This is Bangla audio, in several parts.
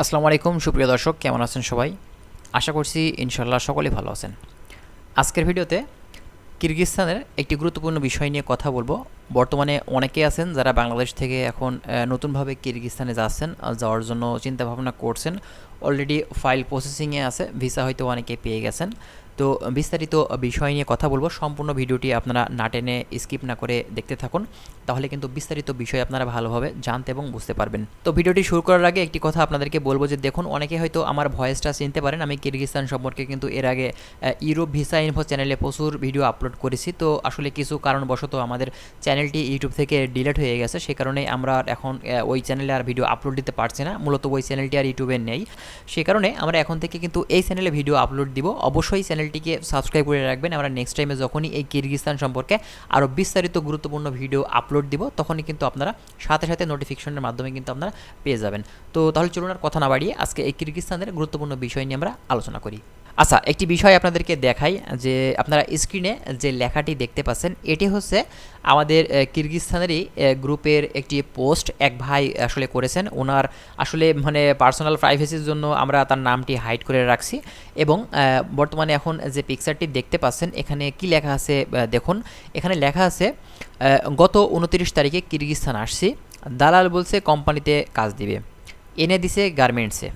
আসসালামু আলাইকুম, সুপ্রিয় দর্শক, কেমন আছেন সবাই? আশা করছি ইনশাল্লাহ সকলেই ভালো আছেন। আজকের ভিডিওতে কিরগিজস্তানের একটি গুরুত্বপূর্ণ বিষয় নিয়ে কথা বলব। বর্তমানে অনেকেই আছেন যারা বাংলাদেশ থেকে এখন নতুনভাবে কিরগিজস্তানে যাচ্ছেন যাওয়ার জন্য চিন্তা ভাবনা করছেন। অলরেডি ফাইল প্রসেসিংয়ে আছে ভিসা হয়তো অনেকে পেয়ে গেছেন। তো বিস্তারিত বিষয় নিয়ে কথা বলব। সম্পূর্ণ ভিডিওটি আপনারা না টেনে স্কিপ না করে দেখতে থাকুন। তাহলে কিন্তু বিস্তারিত বিষয় আপনারা ভালোভাবে জানতে এবং বুঝতে পারবেন। তো ভিডিওটি শুরু করার আগে একটি কথা আপনাদেরকে বলব যে দেখুন, অনেকে হয়তো আমার ভয়েসটা চিনতে পারেন। আমি কিরগিস্তান সম্পর্কে কিন্তু এর আগে ইউরোপ ভিসা ইনফো চ্যানেলে প্রচুর ভিডিও আপলোড করেছি। তো আসলে কিছু কারণবশত আমাদের চ্যানেলটি ইউটিউব থেকে ডিলিট হয়ে গেছে। সে কারণে আমরা এখন ওই চ্যানেলে আর ভিডিও আপলোড দিতে পারছি না। মূলত ওই চ্যানেলটি আর ইউটিউবে নেই। সে কারণে আমরা এখন থেকে কিন্তু এই চ্যানেলে ভিডিও আপলোড দিব। অবশ্যই চ্যানেলটিকে সাবস্ক্রাইব করে রাখবেন। আমরা নেক্সট টাইমে যখনই এই কিরগিস্তান সম্পর্কে আরও বিস্তারিত গুরুত্বপূর্ণ ভিডিও আপলোড দিব, তখনই কিন্তু আপনারা সাথে সাথে নোটিফিকেশনের মাধ্যমে কিন্তু আপনারা পেয়ে যাবেন। তো তাহলে চলুন আর কথা না বাড়িয়ে আজকে এই কিরগিস্তানের গুরুত্বপূর্ণ বিষয় নিয়ে আমরা আলোচনা করি। আচ্ছা একটি বিষয় আপনাদেরকে দেখাই যে আপনারা স্ক্রিনে যে লেখাটি দেখতে পাচ্ছেন এটি হচ্ছে আমাদের আহ, কিরগিজস্তানেরই গ্রুপের একটি পোস্ট এক ভাই আসলে করেছেন। ওনার আসলে মানে পার্সোনাল প্রাইভেসির জন্য আমরা তার নামটি হাইড করে রাখছি এবং বর্তমানে এখন যে পিকচারটি দেখতে পাচ্ছেন এখানে কি লেখা আছে দেখুন। এখানে লেখা আছে গত উনত্রিশ তারিখে কিরগিজস্তান আসছি দালাল বলছে কোম্পানিতে কাজ দিবে এনে দিছে গার্মেন্টসে।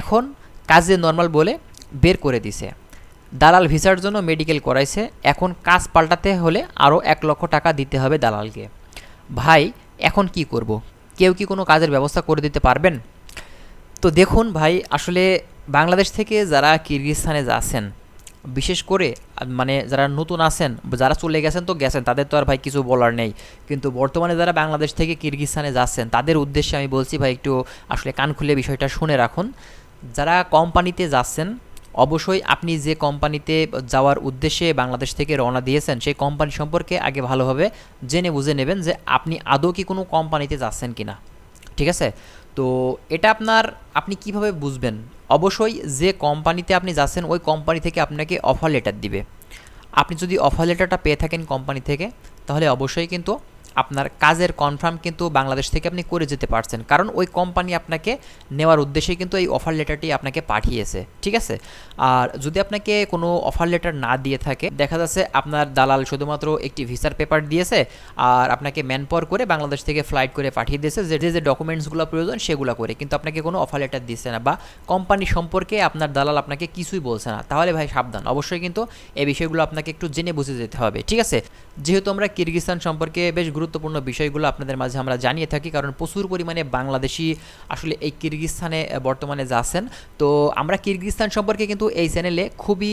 এখন কাজে নর্মাল বলে বের করে দিছে। দালাল ভিসার জন্য মেডিকেল করাইছে। এখন কাজ পাল্টাতে হলে আরও এক লক্ষ টাকা দিতে হবে দালালকে। ভাই, এখন কি করব? কেউ কি কোনো কাজের ব্যবস্থা করে দিতে পারবেন? তো দেখুন ভাই, আসলে বাংলাদেশ থেকে যারা কিরগিজস্তানে যাচ্ছেন বিশেষ করে মানে যারা নতুন আছেন, যারা চলে গেছেন তো গেছেন, তাদের তো আর ভাই কিছু বলার নেই। কিন্তু বর্তমানে যারা বাংলাদেশ থেকে কিরগিজস্তানে যাচ্ছেন তাদের উদ্দেশ্যে আমি বলছি ভাই, একটু আসলে কান খুলে বিষয়টা শুনে রাখুন। যারা কোম্পানিতে যাচ্ছেন অবশ্যই আপনি যে কোম্পানিতে যাওয়ার উদ্দেশ্যে বাংলাদেশ থেকে রওনা দিয়েছেন, সেই কোম্পানি সম্পর্কে আগে ভালোভাবে জেনে বুঝে নেবেন যে আপনি আদৌ কি কোনো কোম্পানিতে যাচ্ছেন কিনা। ঠিক আছে? তো এটা আপনার আপনি কীভাবে বুঝবেন? অবশ্যই যে কোম্পানিতে আপনি যাচ্ছেন, ওই কোম্পানি থেকে আপনাকে অফার লেটার দিবে। আপনি যদি অফার লেটারটা পেয়ে থাকেন কোম্পানি থেকে, তাহলে অবশ্যই কিন্তু আপনার কাজের কনফার্ম কিন্তু বাংলাদেশ থেকে আপনি করে যেতে পারছেন। কারণ ওই কোম্পানি আপনাকে নেওয়ার উদ্দেশ্যে কিন্তু এই অফার লেটারটি আপনাকে পাঠিয়েছে। ঠিক আছে? আর যদি আপনাকে কোনো অফার লেটার না দিয়ে থাকে, দেখা যাচ্ছে আপনার দালাল শুধুমাত্র একটি ভিসার পেপার দিয়েছে আর আপনাকে ম্যান পাওয়ার করে বাংলাদেশ থেকে ফ্লাইট করে পাঠিয়ে দিয়েছে, যে যে ডকুমেন্টসগুলো প্রয়োজন সেগুলো করে। কিন্তু আপনাকে কোনো অফার লেটার দিচ্ছে না বা কোম্পানি সম্পর্কে আপনার দালাল আপনাকে কিছুই বলছে না। তাহলে ভাই সাবধান। অবশ্যই কিন্তু এই বিষয়গুলো আপনাকে একটু জেনে বুঝে যেতে হবে। ঠিক আছে? যেহেতু আমরা কিরগিস্তান সম্পর্কে বেশ গুরুত্বপূর্ণ বিষয়গুলো আপনাদের মাঝে আমরা জানিয়ে থাকি, কারণ প্রচুর পরিমাণে বাংলাদেশি আসলে এই কিরগিস্তানে বর্তমানে যাচ্ছেন তো আমরা কিরগিস্তান সম্পর্কে কিন্তু এই চ্যানেলে খুবই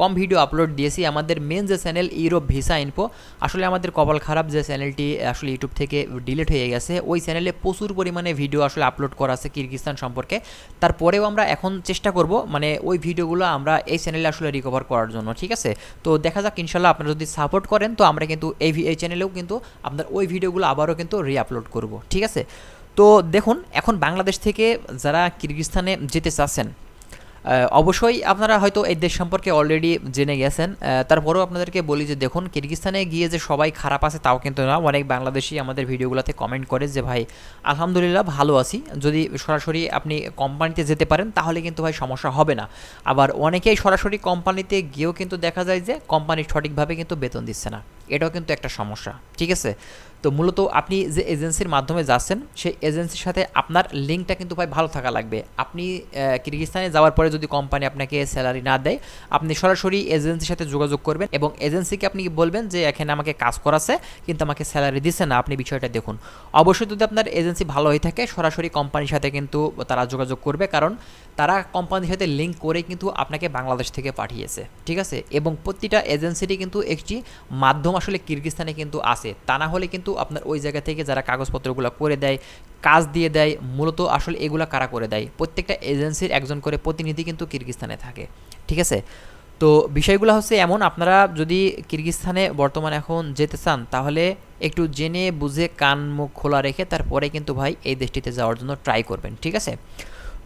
কম ভিডিও আপলোড দিয়েছি। আমাদের মেন যে চ্যানেল ইউরোপ ভিসা ইনফো আসলে আমাদের কপাল খারাপ যে চ্যানেলটি আসলে ইউটিউব থেকে ডিলিট হয়ে গেছে। ওই চ্যানেলে প্রচুর পরিমাণে ভিডিও আসলে আপলোড করা আছে কিরগিস্তান সম্পর্কে। তারপরেও আমরা এখন চেষ্টা করব মানে ওই ভিডিওগুলো আমরা এই চ্যানেলে আসলে রিকভার করার জন্য, ঠিক আছে? তো দেখা যাক, ইনশাল্লাহ আপনারা যদি সাপোর্ট করেন, তো আমরা কিন্তু এই এই চ্যানেলেও কিন্তু আপনার ওই ভিডিওগুলো আবারও কিন্তু রি আপলোড করব, ঠিক আছে? তো দেখুন, এখন বাংলাদেশ থেকে যারা কিরগিস্তানে যেতে চাচ্ছেন অবশ্যই আপনারা হয়তো এই দেশ সম্পর্কে অলরেডি জেনে গেছেন। তারপরেও আপনাদেরকে বলি যে দেখুন, কিরগিস্তানে গিয়ে যে সবাই খারাপ আছে তাও কিন্তু না। অনেক বাংলাদেশি আমাদের ভিডিওগুলোতে কমেন্ট করে যে, ভাই, আলহামদুলিল্লাহ ভালো আছি। যদি সরাসরি আপনি কোম্পানিতে যেতে পারেন, তাহলে কিন্তু ভাই সমস্যা হবে না। আবার অনেকেই সরাসরি কোম্পানিতে গিয়েও কিন্তু দেখা যায় যে কোম্পানি সঠিকভাবে কিন্তু বেতন দিচ্ছে না। এটাও কিন্তু একটা সমস্যা। ঠিক আছে? তো মূলত আপনি যে এজেন্সির মাধ্যমে যাচ্ছেন, সেই এজেন্সির সাথে আপনার লিঙ্কটা কিন্তু ভাই ভালো থাকা লাগবে। আপনি কিরগিস্তানে যাওয়ার পরে যদি কোম্পানি আপনাকে স্যালারি না দেয়, আপনি সরাসরি এজেন্সির সাথে যোগাযোগ করবেন এবং এজেন্সিকে আপনি বলবেন যে, এখানে আমাকে কাজ করাছে কিন্তু আমাকে স্যালারি দিচ্ছে না। আপনি বিষয়টা দেখুন। অবশ্যই যদি আপনার এজেন্সি ভালো হয়ে থাকে, সরাসরি কোম্পানির সাথে কিন্তু তারা যোগাযোগ করবে, কারণ তারা কোম্পানির সাথে লিঙ্ক করে কিন্তু আপনাকে বাংলাদেশ থেকে পাঠিয়েছে। ঠিক আছে? এবং প্রতিটা এজেন্সিরই কিন্তু একটি মাধ্যম আসলে কিরগিস্তানে কিন্তু আছে। তা না হলে কিন্তু আপনার ওই জায়গা থেকে যারা কাগজপত্রগুলো করে দেয়, কাজ দিয়ে দেয়, মূলত আসলে এগুলা কারা করে দেয়? প্রত্যেকটা এজেন্সির একজন করে প্রতিনিধি কিন্তু কিরগিস্তানে থাকে, ঠিক আছে? তো বিষয়গুলো হচ্ছে এমন, আপনারা যদি কিরগিস্তানে বর্তমানে এখন যেতে চান, তাহলে একটু জেনে বুঝে কান মুখ খোলা রেখে তারপরে কিন্তু ভাই এই দেশটিতে যাওয়ার জন্য ট্রাই করবেন, ঠিক আছে?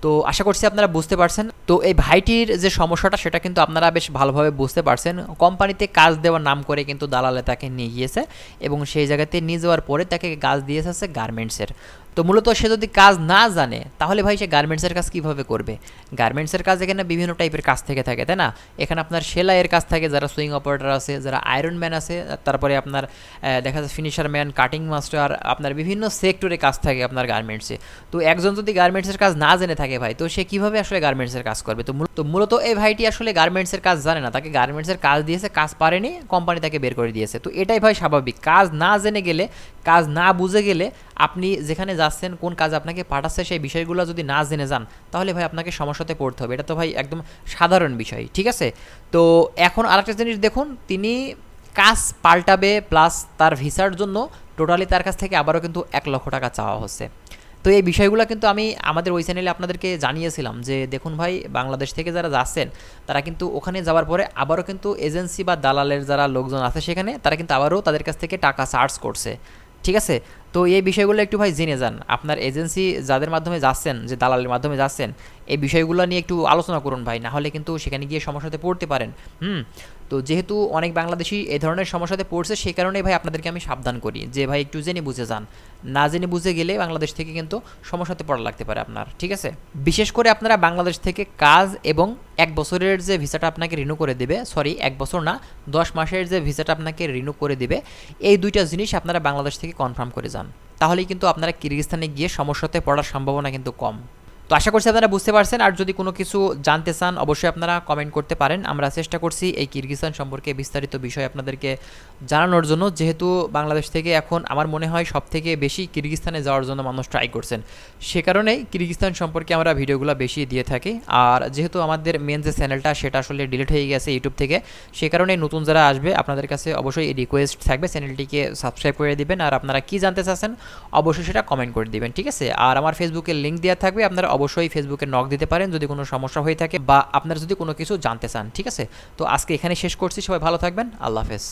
তো আশা করছি আপনারা বুঝতে পারছেন। তো এই ভাইটির যে সমস্যাটা, সেটা কিন্তু আপনারা বেশ ভালোভাবে বুঝতে পারছেন। কোম্পানিতে কাজ দেওয়ার নাম করে কিন্তু দালালে তাকে নিয়ে গিয়েছে এবং সেই জায়গাতে নিয়ে যাওয়ার পরে তাকে কাজ দিয়েছে গার্মেন্টসের তো মূলত সে যদি কাজ না জানে, তাহলে ভাই সে গার্মেন্টসের কাজ কীভাবে করবে? গার্মেন্টসের কাজ এখানে বিভিন্ন টাইপের কাজ থেকে থাকে, তাই না? এখানে আপনার সেলাইয়ের কাজ থাকে, যারা সুইং অপারেটর আছে, যারা আয়রন ম্যান আছে তারপরে আপনার দেখা যাচ্ছে ফিনিশার ম্যান কাটিং মাস্টার আপনার বিভিন্ন সেক্টরে কাজ থাকে আপনার গার্মেন্টসে তো একজন যদি গার্মেন্টসের কাজ না জেনে থাকে ভাই, তো সে কীভাবে আসলে গার্মেন্টসের কাজ করবে? তো তো মূলত এই ভাইটি আসলে গার্মেন্টসের কাজ জানে না, তাকে গার্মেন্টসের কাজ দিয়েছে, কাজ পারেনি কোম্পানি তাকে বের করে দিয়েছে। তো এটাই ভাই স্বাভাবিক। কাজ না জেনে গেলে কাজ না বুঝে গেলে আপনি যেখানে যাচ্ছেন, কোন কাজ আপনাকে পাঠাচ্ছে সেই বিষয়গুলো যদি না জেনে যান, তাহলে ভাই আপনাকে সমস্যাতে পড়তে হবে। এটা তো ভাই একদম সাধারণ বিষয়, ঠিক আছে? তো এখন আরেকটা জিনিস দেখুন, তিনি কাজ পাল্টাবে প্লাস তার ভিসার জন্য টোটালি তার কাছ থেকে আবারও কিন্তু এক লক্ষ টাকা চাওয়া হচ্ছে। তো এই বিষয়গুলো কিন্তু আমি আমাদের ওই চ্যানেলে আপনাদেরকে জানিয়েছিলাম যে, দেখুন ভাই, বাংলাদেশ থেকে যারা যাচ্ছেন, তারা কিন্তু ওখানে যাওয়ার পরে আবারও কিন্তু এজেন্সি বা দালালের যারা লোকজন আছে সেখানে, তারা কিন্তু আবারও তাদের কাছ থেকে টাকা চার্জ করছে। ঠিক আছে? তো এই বিষয়গুলো একটু ভাই জেনে যান। আপনার এজেন্সি যাদের মাধ্যমে যাচ্ছেন, যে দালালের মাধ্যমে যাচ্ছেন এই বিষয়গুলো নিয়ে একটু আলোচনা করুন ভাই, না হলে কিন্তু সেখানে গিয়ে সমস্যাতে পড়তে পারেন। হুম? তো যেহেতু অনেক বাংলাদেশি এই ধরনের সমস্যাতে পড়ছে সেই কারণেই ভাই আপনাদেরকে আমি সাবধান করি যে ভাই একটু জেনে বুঝে যান। না জেনে বুঝে গেলে বাংলাদেশ থেকে কিন্তু সমস্যাতে পড়া লাগতে পারে আপনার, ঠিক আছে? বিশেষ করে আপনারা বাংলাদেশ থেকে কাজ এবং এক বছরের যে ভিসাটা আপনাকে রিনিউ করে দেবে, সরি, এক বছর না, দশ মাসের যে ভিসাটা আপনাকে রিনিউ করে দেবে, এই দুইটা জিনিস আপনারা বাংলাদেশ থেকে কনফার্ম করে যান। তাহলেই কিন্তু আপনারা কিরগিস্তানে গিয়ে সমস্যাতে পড়ার সম্ভাবনা কিন্তু কম। তো আশা করছি আপনারা বুঝতে পারছেন। আর যদি কোনো কিছু জানতে চান, অবশ্যই আপনারা কমেন্ট করতে পারেন। আমরা চেষ্টা করছি এই কিরগিস্তান সম্পর্কে বিস্তারিত বিষয় আপনাদেরকে জানানোর জন্য যেহেতু বাংলাদেশ থেকে এখন আমার মনে হয় সব থেকে বেশি কিরগিস্তানে যাওয়ার জন্য মানুষ ট্রাই করছেন। সে কারণেই কিরগিস্তান সম্পর্কে আমরা ভিডিওগুলো বেশি দিয়ে থাকি। আর যেহেতু আমাদের মেন যে চ্যানেলটা সেটা আসলে ডিলিট হয়ে গেছে ইউটিউব থেকে, সে কারণে নতুন যারা আসবে, আপনাদের কাছে অবশ্যই রিকোয়েস্ট থাকবে। চ্যানেলটিকে সাবস্ক্রাইব করে দিবেন। আর আপনারা কি জানতে চাচ্ছেন, অবশ্যই সেটা কমেন্ট করে দিবেন, ঠিক আছে? আর আমার ফেসবুকের লিঙ্ক দেওয়া থাকবে। আপনারা অবশ্যই ফেসবুকে নক দিতে পারেন যদি কোনো সমস্যা হয়ে থাকে বা আপনারা যদি কোনো কিছু জানতে চান, ঠিক আছে? তো আজকে এখানে শেষ করছি। সবাই ভালো থাকবেন। আল্লাহ হাফেজ।